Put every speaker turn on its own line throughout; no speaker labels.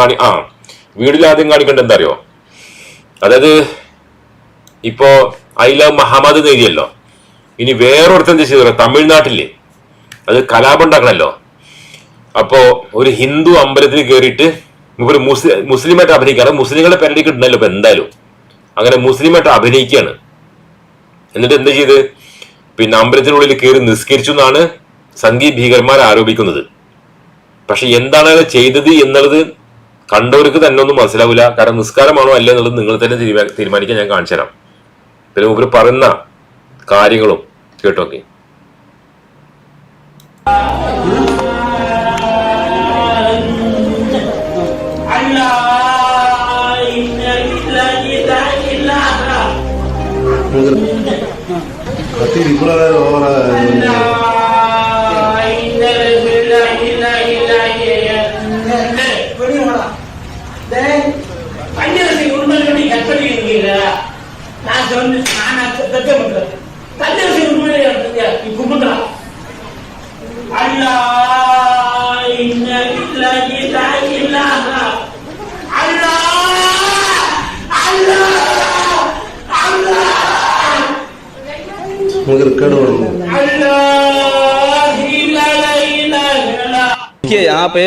കാണി ആ വീഡിയോയിൽ ആദ്യം കാണിക്കേണ്ട എന്താ അറിയോ അതായത് ഇപ്പോ ഐ ലവ് മഹമ്മദ് നേരിയല്ലോ ഇനി വേറൊരുത്തം എന്ത് ചെയ്തു? തമിഴ്നാട്ടിൽ. അത് കലാപം ഉണ്ടാക്കണല്ലോ അപ്പോ ഒരു ഹിന്ദു അമ്പലത്തിൽ കയറിയിട്ട് ഒരു മുസ്ലിം മുസ്ലിമായിട്ട് അഭിനയിക്കാറ് മുസ്ലിങ്ങളെ പെരടിക്ക് ഇടണല്ലോ ഇപ്പൊ എന്തായാലും. അങ്ങനെ മുസ്ലിമായിട്ട് അഭിനയിക്കുകയാണ് എന്നിട്ട് എന്ത് ചെയ്ത്? പിന്നെ അമ്പലത്തിനുള്ളിൽ കയറി നിസ്കരിച്ചു എന്നാണ് സംഘീ ഭീകരന്മാർ ആരോപിക്കുന്നത്. പക്ഷെ എന്താണ് അത് ചെയ്തത് എന്നുള്ളത് കണ്ടവർക്ക് തന്നെ ഒന്നും മനസ്സിലാവില്ല കാരണം നിസ്കാരമാണോ അല്ലേ എന്നുള്ളത് നിങ്ങൾ തന്നെ തീരുമാ- തീരുമാനിക്കാൻ ഞാൻ കാണിച്ചു തരാം പിന്നെ മൂപ്പര് പറയുന്ന കാര്യങ്ങളും കേട്ടോക്കെ
pura
ಆಚರಣೆ ನಾನು ಗದ್ದೆ ಮಕ್ಕಳು ತಂದೆ ಮೇಲೆ ಕುಂಬಂದ್ರ ಅಲ್ಲ ಇನ್ನ ಇಲ್ಲ ಇಲ್ಲ ಇಲ್ಲ ಅಲ್ಲ
ಅಲ್ಲ ಅಲ್ಲ ಮಗರ
ಕಡು ಅಲ್ಲ ಇಲ್ಲ ಇಲ್ಲ
ಇಲ್ಲ यहाँ पे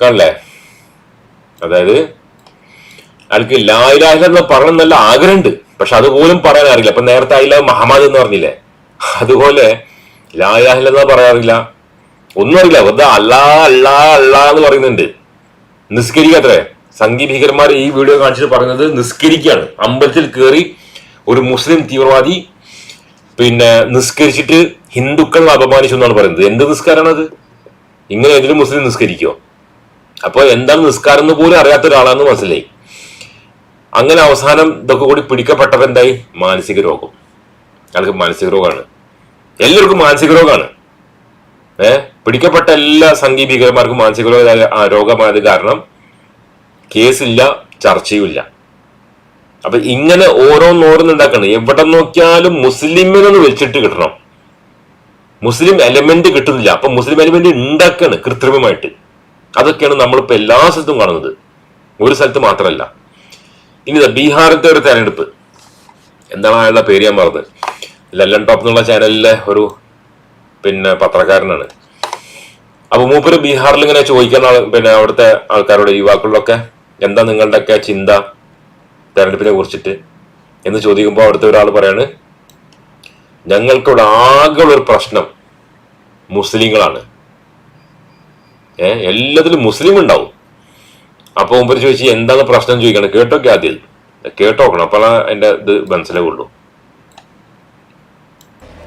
कर ले அதாவது അയാൾക്ക് ലായിലാഹില എന്ന് പറയണം നല്ല ആഗ്രഹമുണ്ട്. പക്ഷെ അതുപോലും പറയാൻ അറിയില്ല. അപ്പൊ നേരത്തെ അയില മഹമ്മദ് എന്ന് പറഞ്ഞില്ലേ? അതുപോലെ ലായിലാഹില എന്ന് പറയാറില്ല ഒന്നും അറിയില്ല. വെറുതെ അല്ലാ അല്ലാ അല്ലാ എന്ന് പറയുന്നുണ്ട്. നിസ്കരിക്കാത്രേ സംഘി ഭീകരന്മാർ ഈ വീഡിയോ കാണിച്ചിട്ട് പറയുന്നത് നിസ്കരിക്കുകയാണ്. അമ്പലത്തിൽ കയറി ഒരു മുസ്ലിം തീവ്രവാദി പിന്നെ നിസ്കരിച്ചിട്ട് ഹിന്ദുക്കളെ അപമാനിച്ചു എന്നാണ് പറയുന്നത്. എന്ത് നിസ്കാരമാണത് ഇങ്ങനെ ഏതെങ്കിലും മുസ്ലിം നിസ്കരിക്കോ അപ്പോൾ എന്താണ് നിസ്കാരം എന്ന് പോലും അറിയാത്ത ഒരാളാണെന്ന് മനസ്സിലായി. അങ്ങനെ അവസാനം ഇതൊക്കെ കൂടി പിടിക്കപ്പെട്ടവ എന്തായി? മാനസിക രോഗം. അയാൾക്ക് മാനസിക രോഗമാണ് എല്ലാവർക്കും മാനസിക രോഗമാണ് ഏഹ് പിടിക്കപ്പെട്ട എല്ലാ സംഘീ ഭീകരന്മാർക്കും മാനസിക രോഗ രോഗമായത് കാരണം കേസില്ല ചർച്ചയുമില്ല. അപ്പൊ ഇങ്ങനെ ഓരോന്നോരോന്ന് ഉണ്ടാക്കണം എവിടെ നോക്കിയാലും മുസ്ലിമിനൊന്ന് വെച്ചിട്ട് കിട്ടണം. മുസ്ലിം എലമെന്റ് കിട്ടുന്നില്ല. അപ്പൊ മുസ്ലിം എലമെന്റ് ഉണ്ടാക്കാണ് കൃത്രിമമായിട്ട്. അതൊക്കെയാണ് നമ്മളിപ്പോ എല്ലാ സ്ഥലത്തും കാണുന്നത്. ഒരു സ്ഥലത്ത് മാത്രമല്ല. ഇനി ബീഹാറിന്റെ ഒരു തെരഞ്ഞെടുപ്പ്. എന്താണ് അയാളുടെ പേര് ഞാൻ പറഞ്ഞത് ലല്ലൻ ടോപ്പ് എന്നുള്ള ചാനലിലെ ഒരു പിന്നെ പത്രക്കാരനാണ്. അപ്പൊ മൂപ്പര് ബീഹാറിൽ ഇങ്ങനെ ചോദിക്കുന്ന പിന്നെ അവിടുത്തെ ആൾക്കാരോട് യുവാക്കളിലൊക്കെ എന്താ നിങ്ങളുടെയൊക്കെ ചിന്ത തെരഞ്ഞെടുപ്പിനെ കുറിച്ചിട്ട്? എന്ന് ചോദിക്കുമ്പോൾ അവിടുത്തെ ഒരാൾ പറയാണ് ഞങ്ങൾക്കിവിടെ ആകെയുള്ളൊരു പ്രശ്നം മുസ്ലിങ്ങളാണ്. ഏഹ് എല്ലാത്തിലും മുസ്ലിം ഉണ്ടാവും. അപ്പൊ മുമ്പ് ചോദിച്ചു എന്താണ് പ്രശ്നം ചോദിക്കണം കേട്ടോക്കെ ആദ്യം കേട്ടോക്കണം അപ്പോൾ അതിന്റെ ഇത് മനസ്സിലാവുള്ളൂ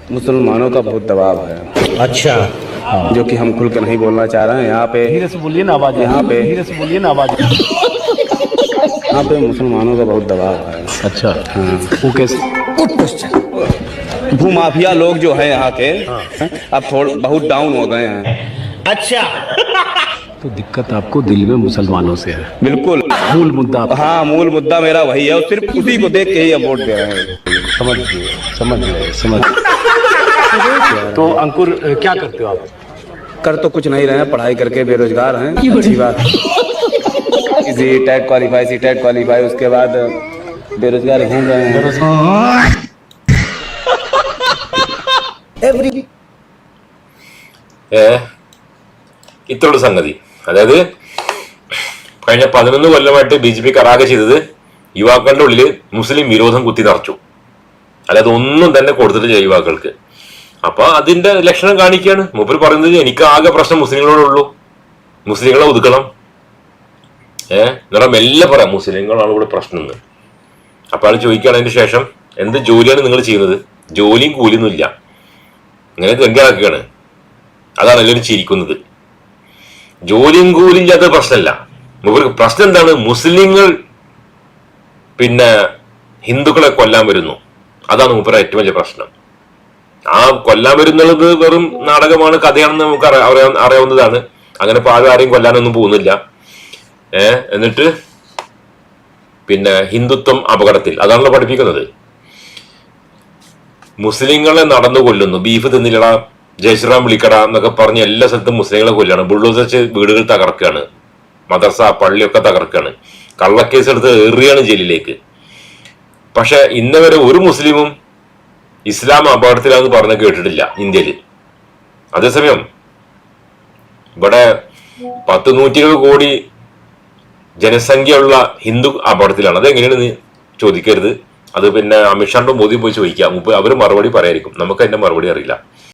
मुसलमानों का बहुत दबाव है
अच्छा
जो कि हम खुल कर नहीं बोलना चाह रहे हैं यहाँ पे
धीरे से बोलिए ना आवाज
यहाँ पे
धीरे से बोलिए ना आवाज
यहाँ पे मुसलमानों का बहुत दबाव है
अच्छा
हाँ
वो कैसे
भूमाफिया लोग जो है यहाँ के अब थोड़ा बहुत डाउन हो गए हैं
तो दिक्कत आपको दिल में मुसलमानों से है
बिल्कुल
मूल मुद्दा आप
हाँ मूल मुद्दा मेरा वही है और सिर्फ उसी को देख के ही हम वोट दे रहे हैं
समझ गए समझ गए समझ तो अंकुर अ, क्या करते हो आप
कर तो कुछ नहीं रहे हैं पढ़ाई करके बेरोजगार हैं अच्छी बात किसी TET qualify C TET qualify उसके बाद बेरोजगार घूम रहे हैं
ഏ ഇത്രയുള്ള സംഗതി അതായത് കഴിഞ്ഞ പതിനൊന്ന് കൊല്ലമായിട്ട് ബി ജെ പി കറാകെ ചെയ്തത് യുവാക്കളുടെ ഉള്ളിൽ മുസ്ലിം വിരോധം കുത്തി നിറച്ചു. അല്ലാതെ ഒന്നും തന്നെ കൊടുത്തിട്ടില്ല യുവാക്കൾക്ക്. അപ്പൊ അതിന്റെ ലക്ഷണം കാണിക്കുകയാണ് മൂപ്പർ പറയുന്നത് എനിക്ക് ആകെ പ്രശ്നം മുസ്ലിങ്ങളോടുള്ളൂ. മുസ്ലിങ്ങളെ ഒതുക്കണം. ഏഹ് നിറം മെല്ലെ പറയാം മുസ്ലിങ്ങളാണ് ഇവിടെ പ്രശ്നം എന്ന്. അപ്പൊ ആൾ ചോദിക്കുകയാണ് ശേഷം എന്ത് ജോലിയാണ് നിങ്ങൾ ചെയ്യുന്നത്? ജോലിയും കൂലിയൊന്നും ഇല്ല ഇങ്ങനെ ഗംഗാക്കുകയാണ് അതാണ് എല്ലാവരും ചിരിക്കുന്നത്. ജോലിയും കൂലിയും ഇല്ലാത്ത പ്രശ്നമല്ല. ഇവർക്ക് പ്രശ്നം എന്താണ്? മുസ്ലിങ്ങൾ പിന്നെ ഹിന്ദുക്കളെ കൊല്ലാൻ വരുന്നു. അതാണ് മൂപ്പര ഏറ്റവും വലിയ പ്രശ്നം. ആ കൊല്ലാൻ വരുന്നുള്ളത് വെറും നാടകമാണ് കഥയാണെന്ന് നമുക്ക് അറിയാ- അറിയാ- അറിയാവുന്നതാണ്. അങ്ങനെ ഇപ്പൊ ആരും ആരെയും കൊല്ലാനൊന്നും പോകുന്നില്ല. ഏ എന്നിട്ട് പിന്നെ ഹിന്ദുത്വം അപകടത്തിൽ. അതാണല്ലോ പഠിപ്പിക്കുന്നത്. മുസ്ലിങ്ങളെ നടന്നു കൊല്ലുന്നു ബീഫ് തിന്നില്ലടാ. ജയശ്രീറാം വിളിക്കട എന്നൊക്കെ പറഞ്ഞ് എല്ലാ സ്ഥലത്തും മുസ്ലിങ്ങളെ കൊല്ലാണ്. ബുള്ളോസച്ച് വീടുകൾ തകർക്കുകയാണ്. മദർസ പള്ളിയൊക്കെ തകർക്കുകയാണ്. കള്ളക്കേസ് എടുത്ത് എറിയാണ് ജയിലിലേക്ക്. പക്ഷെ ഇന്നവരെ ഒരു മുസ്ലിമും ഇസ്ലാം അപകടത്തിലാന്ന് പറഞ്ഞ് കേട്ടിട്ടില്ല ഇന്ത്യയിൽ. അതേസമയം ഇവിടെ പത്ത് നൂറ്റി ഇരുപത് കോടി ജനസംഖ്യയുള്ള ഹിന്ദു അപകടത്തിലാണ്. അതെങ്ങനെയാണ് ചോദിക്കരുത്. അത് പിന്നെ അമിത്ഷാണ്ടും മോദിയും പോയി ചോദിക്കാം. മുമ്പ് അവർ മറുപടി പറയായിരിക്കും. നമുക്ക് അതിന്റെ മറുപടി അറിയില്ല.